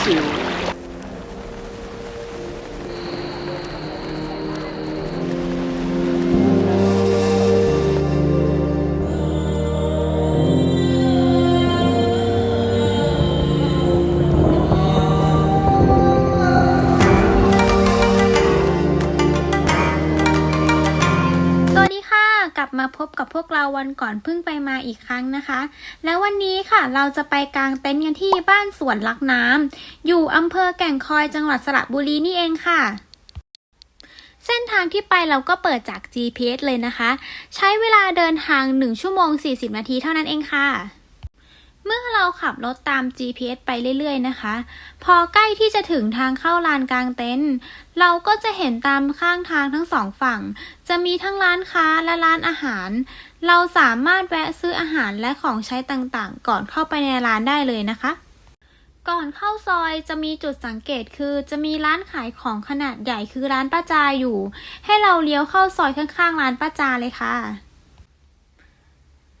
ชิวส วันก่อนเพิ่งไปมาอีกครั้งนะคะ แล้ววันนี้ค่ะเราจะไปกางเต็นท์กันที่บ้านสวนลักน้ำอยู่อำเภอแก่งคอยจังหวัดสระบุรีนี่เองค่ะเส้นทางที่ไปเราก็เปิดจาก GPS เลยนะคะ ใช้เวลาเดินทาง 1 ชั่วโมง 40 นาทีเท่านั้นเองค่ะ เมื่อเราขับรถตาม GPS ไปเรื่อยๆนะคะ พอใกล้ที่จะถึงทางเข้าลานกลางเต็นท์เราก็จะเห็นตามข้างทางทั้งสองฝั่ง จะมีทั้งร้านค้าและร้านอาหาร เราสามารถแวะซื้ออาหารและของใช้ต่างๆ ก่อนเข้าไปในร้านได้เลยนะคะก่อนเข้าซอยจะมีจุดสังเกตคือจะมีร้านขายของขนาดใหญ่คือร้านป้าจาอยู่ ให้เราเลี้ยวเข้าซอยข้างๆ ร้านป้าจาเลยค่ะ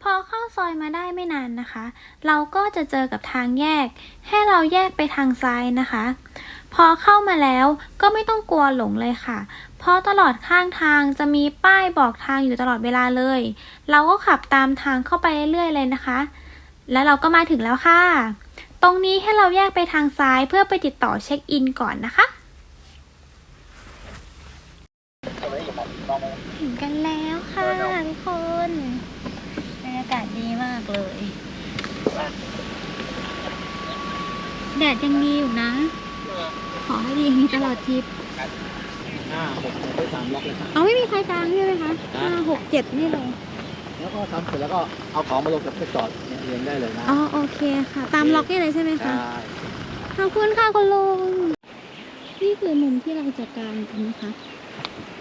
พอเข้าซอยมาได้ไม่นานนะคะ เราก็จะเจอกับทางแยก ให้เราแยกไปทางซ้ายนะคะ พอเข้ามาแล้วก็ไม่ต้องกลัวหลงเลยค่ะ เพราะตลอดข้างทางจะมีป้ายบอกทางอยู่ตลอดเวลาเลย เราก็ขับตามทางเข้าไปเรื่อยๆเลยนะคะ แล้วเราก็มาถึงแล้วค่ะ ตรงนี้ให้เราแยกไปทางซ้ายเพื่อไปติดต่อเช็คอินก่อนนะคะ ถึงกันแล้วค่ะทุกคนบรรยากาศดีมากเลย แดดยังดีอยู่นะ ขอให้ดีอย่างนี้ตลอดทริปห้าหกไปสามล็อกเลยครับเอาไม่มีใครกลางใช่ไหมคะห้าหกเจ็ดนี่เลย แล้วก็ทำเสร็จแล้วก็เอาของมาลงกับไปจอดเนี่ยเรียงได้เลยนะอ๋อโอเคค่ะ ตามล็อกนี่เลยใช่ไหมใช่คะขอบคุณค่ะคุณลุงนี่คือมุมที่เราจะกางกันนะคะ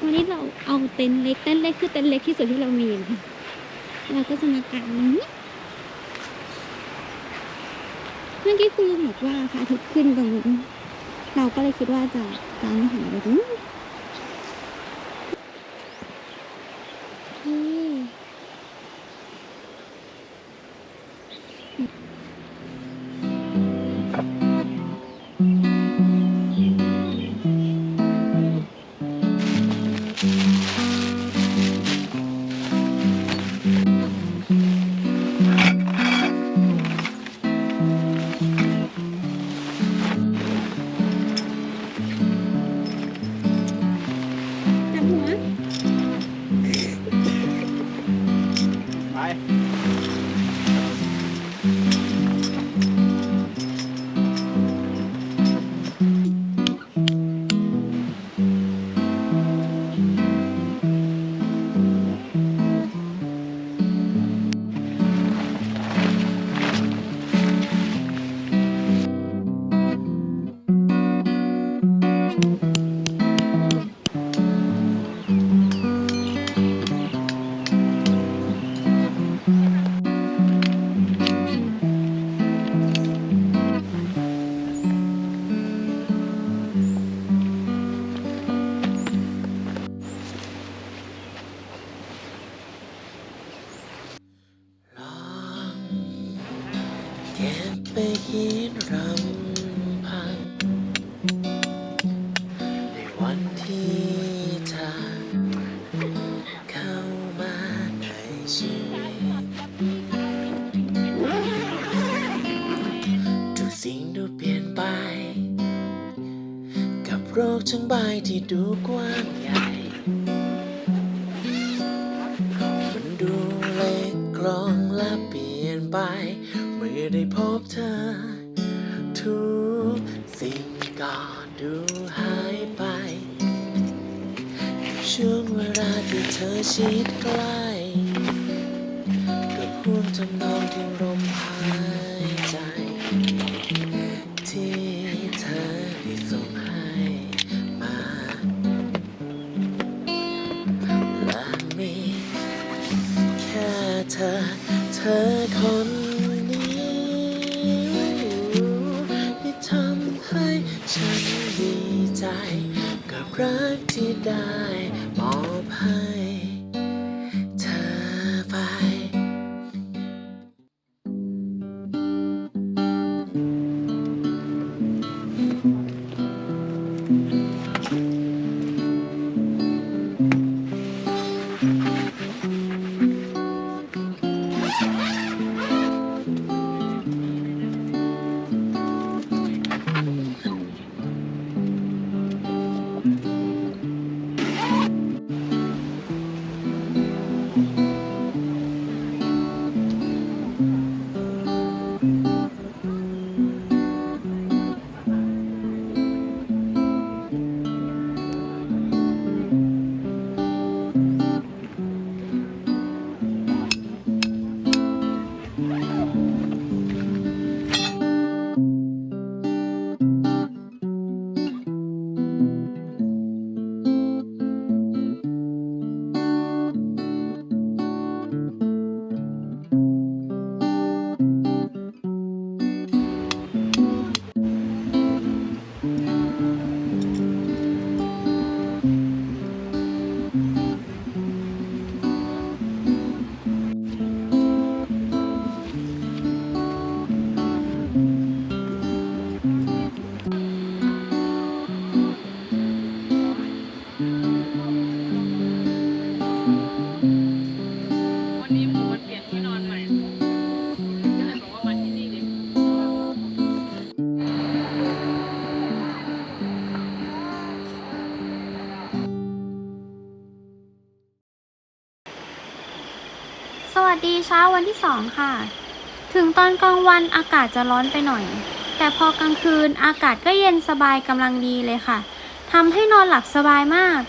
วันนี้เราเอาเต็นท์เล็กเต็นท์เล็กคือเต็นท์เล็กที่สุดที่เรามีนะคะเราก็จะมากางนี้ เมื่อกี้คุณลุงบอกว่าพระอาทิตย์ขึ้นตรงนู้นเราก็เลยคิดว่าจะกางหันไปตรงนู้น ไป ที่ดูกว้างใหญ่มันดูเล็กกลองและเปลี่ยนไป เมื่อได้พบเธอ ทุกสิ่งก็ดูหายไป ช่วงเวลาที่เธอชิดใกล้กับห่วงจำนองที่ลมหาย รักที่ได้มอบให้ เช้าวันที่สองค่ะ ถึงตอนกลางวันอากาศจะร้อนไปหน่อย แต่พอกลางคืนอากาศก็เย็นสบายกำลังดีเลยค่ะทำให้นอนหลับสบายมาก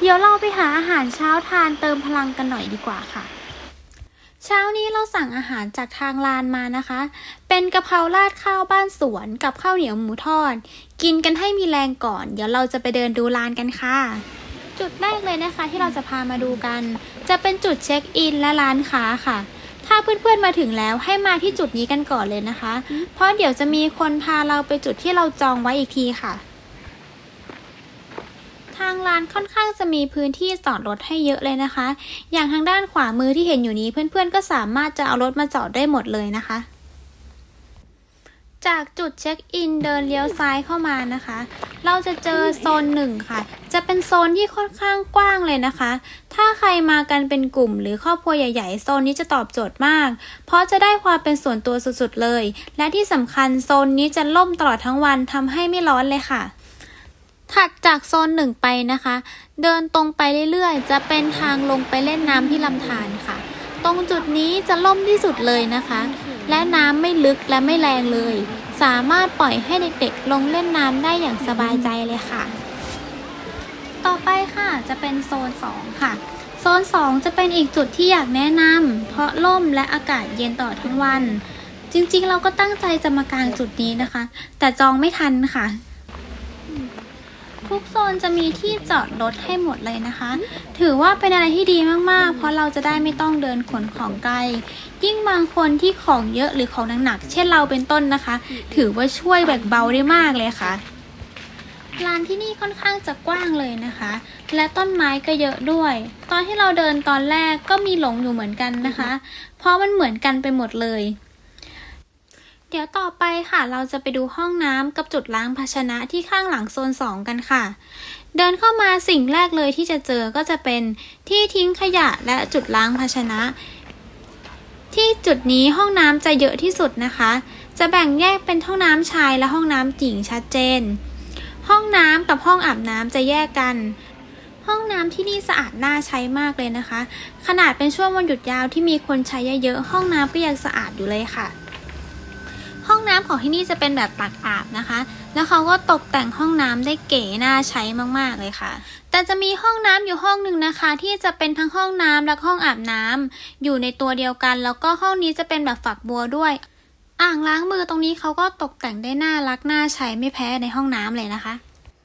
เดี๋ยวเราไปหาอาหารเช้าทานเติมพลังกันหน่อยดีกว่าค่ะ เช้านี้เราสั่งอาหารจากทางลานมานะคะ เป็นกะเพราราดข้าวบ้านสวนกับข้าวเหนียวหมูทอด กินกันให้มีแรงก่อน เดี๋ยวเราจะไปเดินดูลานกันค่ะ จุดแรกเลยนะคะที่เราจะพามาดูกัน จะเป็นจุดเช็คอินและร้านค้าค่ะ ถ้าเพื่อนๆมาถึงแล้วให้มาที่จุดนี้กันก่อนเลยนะคะ เพราะเดี๋ยวจะมีคนพาเราไปจุดที่เราจองไว้อีกทีค่ะ ทางร้านค่อนข้างจะมีพื้นที่จอดรถให้เยอะเลยนะคะ อย่างทางด้านขวามือที่เห็นอยู่นี้เพื่อนๆก็สามารถจะเอารถมาจอดได้หมดเลยนะคะ จากจุดเช็คอินเดินเลี้ยวซ้ายเข้ามานะคะ เราจะเจอโซนหนึ่งค่ะ จะเป็นโซนที่ค่อนข้างกว้างเลยนะคะ ถ้าใครมากันเป็นกลุ่ม หรือครอบครัวใหญ่ๆ โซนนี้จะตอบโจทย์มาก เพราะจะได้ความเป็นส่วนตัวสุดๆเลย และที่สำคัญโซนนี้จะล่มตลอดทั้งวันทำให้ไม่ร้อนเลยค่ะ ถัดจากโซนหนึ่งไปนะคะ เดินตรงไปเรื่อยๆ จะเป็นทางลงไปเล่นน้ำที่ลำธารค่ะ ตรงจุดนี้จะล่มที่สุดเลยนะคะ และน้ำไม่ลึกและไม่แรงเลย สามารถปล่อยให้เด็กๆ ลงเล่นน้ำได้อย่างสบายใจเลยค่ะ ต่อไปค่ะจะเป็นโซน 2 ค่ะ โซน 2 จะเป็นอีกจุดที่อยากแนะนำเพราะล่มและอากาศเย็นตลอดทั้งวัน จริงๆ เราก็ตั้งใจจะมากางจุดนี้นะคะ แต่จองไม่ทันค่ะ ทุกโซนจะมีที่จอดรถให้หมดเลยนะคะ ถือว่าเป็นอะไรที่ดีมากๆ เพราะเราจะได้ไม่ต้องเดินขนของไกล ยิ่งบางคนที่ของเยอะหรือของหนักๆ เช่นเราเป็นต้นนะคะ ถือว่าช่วยแบกเบาได้มากเลยค่ะลานที่นี่ค่อนข้างจะกว้างเลยนะคะ และต้นไม้ก็เยอะด้วย ตอนที่เราเดินตอนแรกก็มีหลงอยู่เหมือนกันนะคะ เพราะมันเหมือนกันไปหมดเลย เดี๋ยวต่อไปค่ะ เราจะไปดูห้องน้ำกับจุดล้างภาชนะที่ข้างหลังโซน 2 กันค่ะ เดินเข้ามาสิ่งแรกเลยที่จะเจอก็จะเป็นที่ทิ้งขยะและจุดล้างภาชนะ ที่จุดนี้ห้องน้ำจะเยอะที่สุดนะคะ จะแบ่งแยกเป็นห้องน้ำชายและห้องน้ำหญิงชัดเจน ห้องน้ำกับห้องอาบน้ำจะแยกกัน ห้องน้ำที่นี่สะอาดน่าใช้มากเลยนะคะ ขนาดเป็นช่วงวันหยุดยาวที่มีคนใช้เยอะๆห้องน้ำก็ยังสะอาดอยู่เลยค่ะ น้ำของที่นี่จะเป็นแบบตักอาบนะคะ แล้วเขาก็ตกแต่งห้องน้ำได้เก๋น่าใช้มากๆเลยค่ะ แต่จะมีห้องน้ำอยู่ห้องหนึ่งนะคะ ที่จะเป็นทั้งห้องน้ำและห้องอาบน้ำอยู่ในตัวเดียวกัน แล้วก็ห้องนี้จะเป็นแบบฝักบัวด้วย อ่างล้างมือตรงนี้เขาก็ตกแต่งได้น่ารักน่าใช้ไม่แพ้ในห้องน้ำเลยนะคะ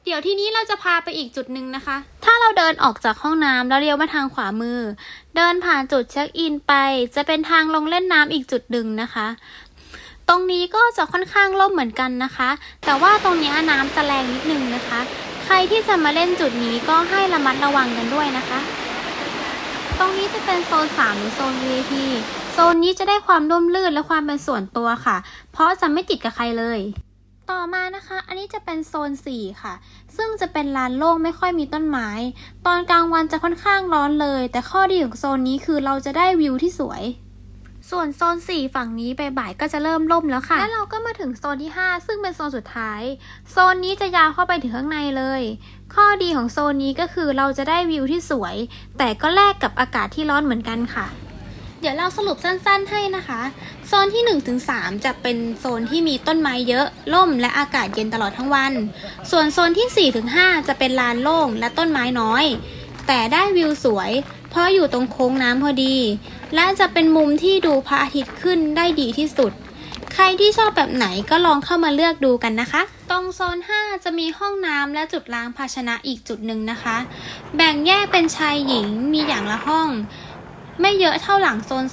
เดี๋ยวทีนี้เราจะพาไปอีกจุดหนึ่งนะคะ ถ้าเราเดินออกจากห้องน้ำแล้วเลี้ยวมาทางขวามือ เดินผ่านจุดเช็คอินไป จะเป็นทางลงเล่นน้ำอีกจุดหนึ่งนะคะ ตรงนี้ก็จะค่อนข้างล่มเหมือนกันนะคะ แต่ว่าตรงนี้น้ำจะแรงนิดนึงนะคะ ใครที่จะมาเล่นจุดนี้ก็ให้ระมัดระวังกันด้วยนะคะ ตรงนี้จะเป็นโซน 3 หรือโซน VIP โซนนี้จะได้ความร่มรื่นและความเป็นส่วนตัวค่ะ เพราะจะไม่ติดกับใครเลย ต่อมานะคะ อันนี้จะเป็นโซน 4 ค่ะ ซึ่งจะเป็นลานโล่งไม่ค่อยมีต้นไม้ ตอนกลางวันจะค่อนข้างร้อนเลย แต่ข้อดีของโซนนี้คือเราจะได้วิวที่สวย ส่วนโซน 4 ฝั่งนี้บ่ายๆก็จะเริ่มล่มแล้วค่ะ แล้วเราก็มาถึงโซนที่ 5 ซึ่งเป็นโซนสุดท้าย โซนนี้จะยาวเข้าไปถึงข้างในเลย ข้อดีของโซนนี้ก็คือเราจะได้วิวที่สวย แต่ก็แลกกับอากาศที่ร้อนเหมือนกันค่ะ เดี๋ยวเราสรุปสั้นๆให้นะคะ โซนที่1-3จะเป็นโซนที่มีต้นไม้เยอะ ล่มและอากาศเย็นตลอดทั้งวัน ส่วนโซนที่4-5จะเป็นลานโล่งและต้นไม้น้อย แต่ได้วิวสวย เพราะอยู่ตรงโค้งน้ำพอดี และจะเป็นมุมที่ดูพระอาทิตย์ขึ้นได้ดีที่สุด ใครที่ชอบแบบไหนก็ลองเข้ามาเลือกดูกันนะคะ ตรงโซน 5 จะมีห้องน้ำและจุดล้างภาชนะอีกจุดหนึ่งนะคะ แบ่งแยกเป็นชายหญิงมีอย่างละห้อง ไม่เยอะเท่าหลังโซน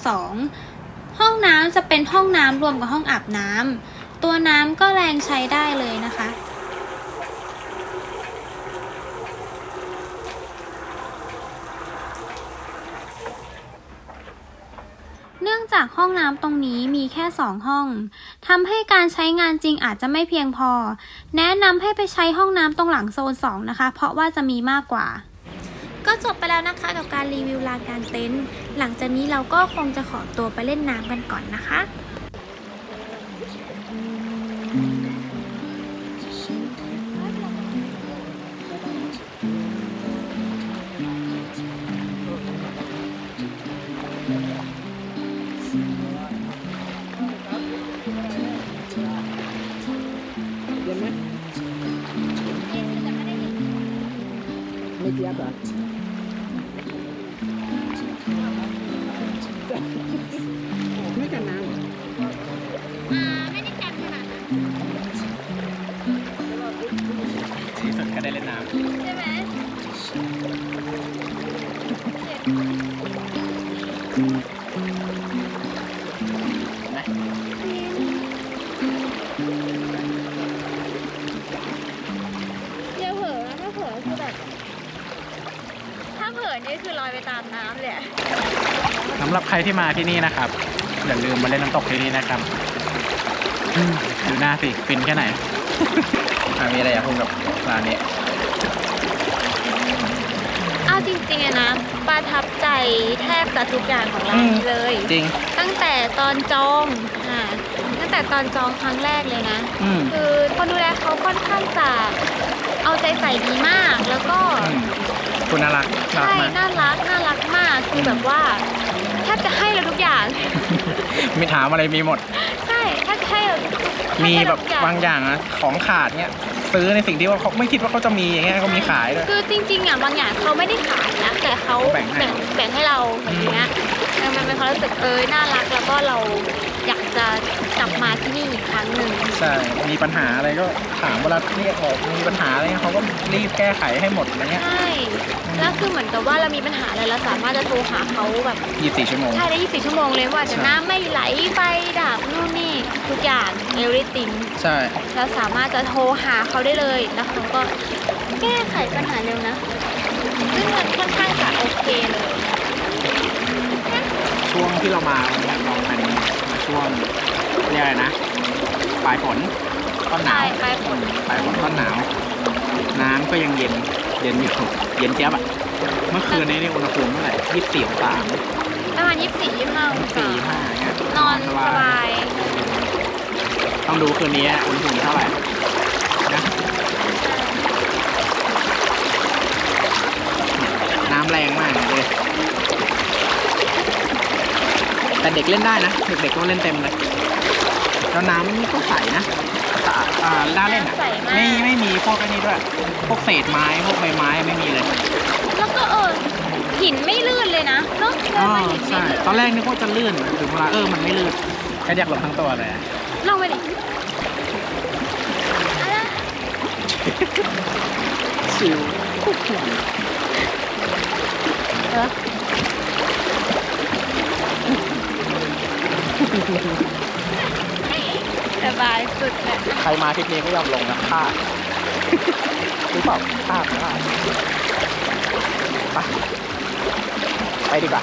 2 ห้องน้ำจะเป็นห้องน้ำรวมกับห้องอาบน้ำตัวน้ำก็แรงใช้ได้เลยนะคะ เนื่อง จากห้องน้ำตรงนี้มีแค่ 2 ห้องทำให้การใช้งานจริงอาจจะไม่เพียงพอ แนะนำให้ไปใช้ห้องน้ำตรงหลังโซน 2 นะคะ เพราะว่าจะมีมากกว่า ก็จบไปแล้วนะคะกับการรีวิวลานกางเต็นท์หลังจากนี้เราก็คงจะขอตัวไปเล่นน้ำกันก่อนนะคะยัก อ่าไม่ได้กันขนาดนั้นที่สุดก็ได้เล่นน้ใช่ไหมอย่าเผลอนะถ้าเผลอคือแบบ ถ้าเผลอนี่คือลอยไปตามน้ำเลยอะ สำหรับใครที่มาที่นี่นะครับ อย่าลืมมาเล่นน้ำตกที่นี่นะครับ ดูหน้าสิฟินแค่ไหนอะมีอะไรอยากพูดกับร้านนี้ เอาจริงๆอะนะ ประทับใจแทบจะทุกอย่างของร้านนี้เลย จริง ตั้งแต่ตอนจองอ่าตั้งแต่ตอนจองครั้งแรกเลยนะ อืม คือคนดูแลเขาค่อนข้างจะเอาใจใส่ดีมาก แล้วก็อืมคุณน่ารักน่ารัใช่กมากน่ารักน่ารักมาก คือแบบว่าแทบจะให้เราทุกอย่าง มีถามอะไรมีหมด ใช่ มีแบบให้เรทุกอย่บางอย่างอะของขาดเนี้ยซื้อในสิ่งที่ว่าเขาไม่คิดว่าเขาจะมีอย่างเงี้ยเขามีขายด้วย คือจริงๆอะบางอย่างเขาไม่ได้ขายนะแต่เขาแบ่งให้ แบ่งแบ่งให้เราอย่างเงี้ยเออมันเป็นความรู้สึกเออน่ารักแล้วก็เราอยาก จะกลับมาที่นี่อีกครั้งหนึ่งใช่ มีปัญหาอะไรก็ถามเวลาเรียกออกมีปัญหาอะไรเงี้ยเขาก็รีบแก้ไขให้หมดอะไรเงี้ย ใช่แล้วคือเหมือนกับว่าเรามีปัญหาอะไรเราสามารถจะโทรหาเขาแบบ24 ชั่วโมง ใช่ได้ 24 ชั่วโมงเลยว่าจะใช่น้ำไม่ไหลไฟดับนู่นนี่ทุกอย่าง everything ใช่ เราสามารถจะโทรหาเขาได้เลยแล้วเขาก็แก้ไขปัญหาเร็วนะซึ่งมันค่อนข้างจะโอเคเลย ช่วงที่เรามาเนี่ยเราเป็นมา ช่วงเรียกอะไรนะ ปลายฝนต้นหนาใช่วปลายฝนปลายฝนต้นหนาว น้ำก็ยังเย็น เย็นอยู่เย็นเจี๊ยบอะเมื่อคืนนี้นี่อุณหภูมิเท่าไหร่ยี่สิบสี่องศาประมาณ24 25องศาสี่ห้าเงี้ยนอนสบาย ต้องดูคืนนี้อุณหภูมิเท่าไหร่นะน้ำแรงมากเลย แต่เด็กเล่นได้นะ เด็กๆก็เล่นเต็มเลย แล้วน้ำก็ใสนะสะอาดอ่าน่าเล่นอะ ใสมาก ไม่ไม่มีพวกไอ้นี้ด้วย พวกเศษไม้พวกใบไม้ไม่มีเลย แล้วก็เออหินไม่ลื่นเลยนะเนาะเดิอ๋นอมาหินไม่ใช่ ลื่นตอนแรกนึกว่าจะลื่นถึงเวลาเออมันไม่ลื่นแค่อยากลงทั้งตัวเลยอะลองไปดิอะไรชิวเออ สบายสุดเลยใครมาทริปนี้ก็ยอมลงนะพลาดหรือเปล่าพลาดพลาดไปไปดีกว่า